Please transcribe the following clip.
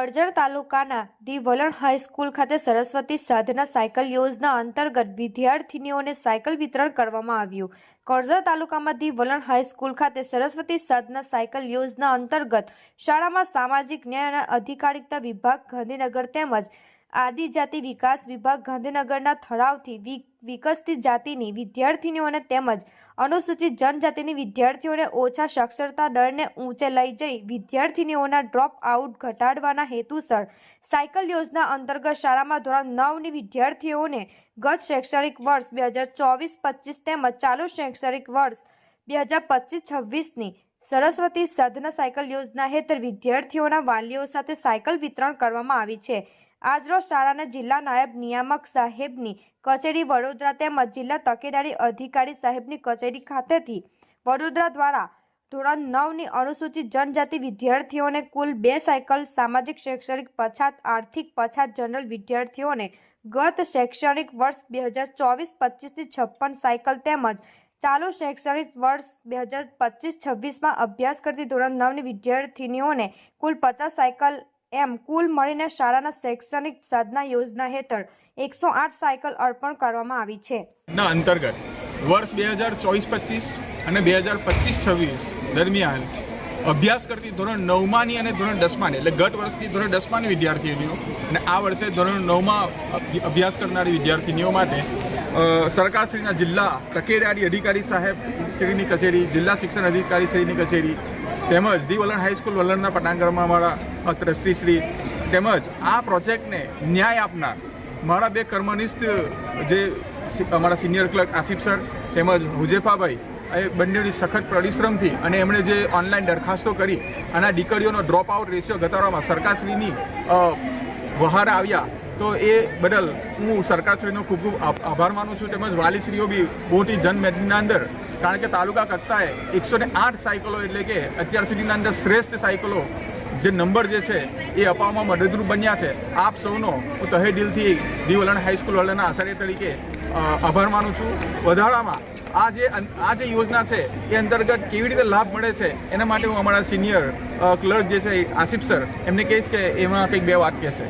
કરજણ તાલુકાના ડી વલણ હાઈસ્કૂલ ખાતે સરસ્વતી સાધના સાયકલ યોજના અંતર્ગત વિદ્યાર્થીનીઓને સાયકલ વિતરણ કરવામાં આવ્યું. કરજણ તાલુકામાં ધી વલણ હાઈસ્કૂલ ખાતે સરસ્વતી સાધના સાયકલ યોજના અંતર્ગત શાળામાં સામાજિક ન્યાય અને અધિકારિતા વિભાગ ગાંધીનગર તેમજ આદિજાતિ વિકાસ વિભાગ ગાંધીનગરના ઠરાવથી વિકસતી જાતિની વિદ્યાર્થીનીઓને તેમજ અનુસૂચિત જનજાતિની વિદ્યાર્થીઓને ઓછા સાક્ષરતા દરને ઊંચે લઈ જઈ વિદ્યાર્થીનીઓના ડ્રોપ આઉટ ઘટાડવાના હેતુસર સાયકલ યોજના અંતર્ગત શાળામાં ધોરણ નવની વિદ્યાર્થીઓને ગત શૈક્ષણિક વર્ષ બે હજાર ચોવીસ પચીસ તેમજ ચાલુ શૈક્ષણિક વર્ષ બે હજાર પચીસ છવ્વીસની સરસ્વતી સાધના સાયકલ યોજના હેઠળ વિદ્યાર્થીઓના વાલીઓ સાથે સાયકલ વિતરણ કરવામાં આવી છે. આજરોજ શાળાના જિલ્લા નાયબ નિયામક સાહેબની કચેરી વડોદરા તેમજ જિલ્લા તકેદારી અધિકારી સાહેબની કચેરી ખાતેથી વડોદરા દ્વારા ધોરણ નવની અનુસૂચિત જનજાતિ વિદ્યાર્થીઓને કુલ બે સાયકલ, સામાજિક, શૈક્ષણિક, પછાત, આર્થિક, પછાત જનરલ વિદ્યાર્થીઓને ગત શૈક્ષણિક વર્ષ બે હજાર ચોવીસ પચીસથી છપ્પન સાયકલ તેમજ ચાલુ શૈક્ષણિક વર્ષ બે હજાર પચીસ છવ્વીસમાં અભ્યાસ કરતી ધોરણ નવની વિદ્યાર્થીનીઓને કુલ પચાસ સાયકલ એમ કુલ મળીને શાળાના શૈક્ષણિક સાધના યોજના હેઠળ એકસો આઠ સાયકલ અર્પણ કરવામાં આવી છે. ના, અંતર્ગત. વર્ષ બે હજાર ચોવીસ પચીસ અને બે હજાર પચીસ છવ્વીસ દરમિયાન અભ્યાસ કરતી ધોરણ નવમાની અને ધોરણ દસમાની, એટલે ગત વર્ષની ધોરણ દસમાની વિદ્યાર્થીનીઓ અને આ વર્ષે ધોરણ નવમાં અભ્યાસ કરનારી વિદ્યાર્થીનીઓ માટે સરકારશ્રીના જિલ્લા તકેદારી અધિકારી સાહેબ શ્રીની કચેરી, જિલ્લા શિક્ષણ અધિકારી શ્રીની કચેરી, તેમજ દી વલણ હાઈસ્કૂલ વલણના પટાંગણમાં અમારા ટ્રસ્ટીશ્રી તેમજ આ પ્રોજેક્ટને ન્યાય આપનાર મારા બે કર્મનિષ્ઠ જે અમારા સિનિયર ક્લર્ક આસિફ સર, તેમજ હુજેફાભાઈ એ બંનેની સખત પરિશ્રમથી અને એમણે જે ઓનલાઈન દરખાસ્તો કરી અને દીકરીઓનો ડ્રોપ આઉટ રેશિયો ઘટાડવામાં સરકારશ્રીની વહાર આવ્યા, તો એ બદલ હું સરકારશ્રીનો ખૂબ ખૂબ આભાર માનું છું. તેમજ વાલીશ્રીઓ બી મોટી જનમેદનીના અંદર કારણ કે તાલુકા કક્ષાએ એકસો આઠ સાયકલો એટલે કે અત્યાર સુધીના અંદર શ્રેષ્ઠ સાયકલો જે નંબર જે છે એ અપાવવામાં મદદરૂપ બન્યા છે. આપ સૌનો હું તહે દિલથી દી વલણ હાઈસ્કૂલ વલણના આચાર્ય તરીકે આભાર માનું છું. વધારામાં આ જે આ જે યોજના છે એ અંતર્ગત કેવી રીતે લાભ મળે છે એના માટે હું અમારા સિનિયર ક્લર્ક જે છે આસિફ સર એમને કહીશ કે એમાં કંઈક બે વાત કહેશે.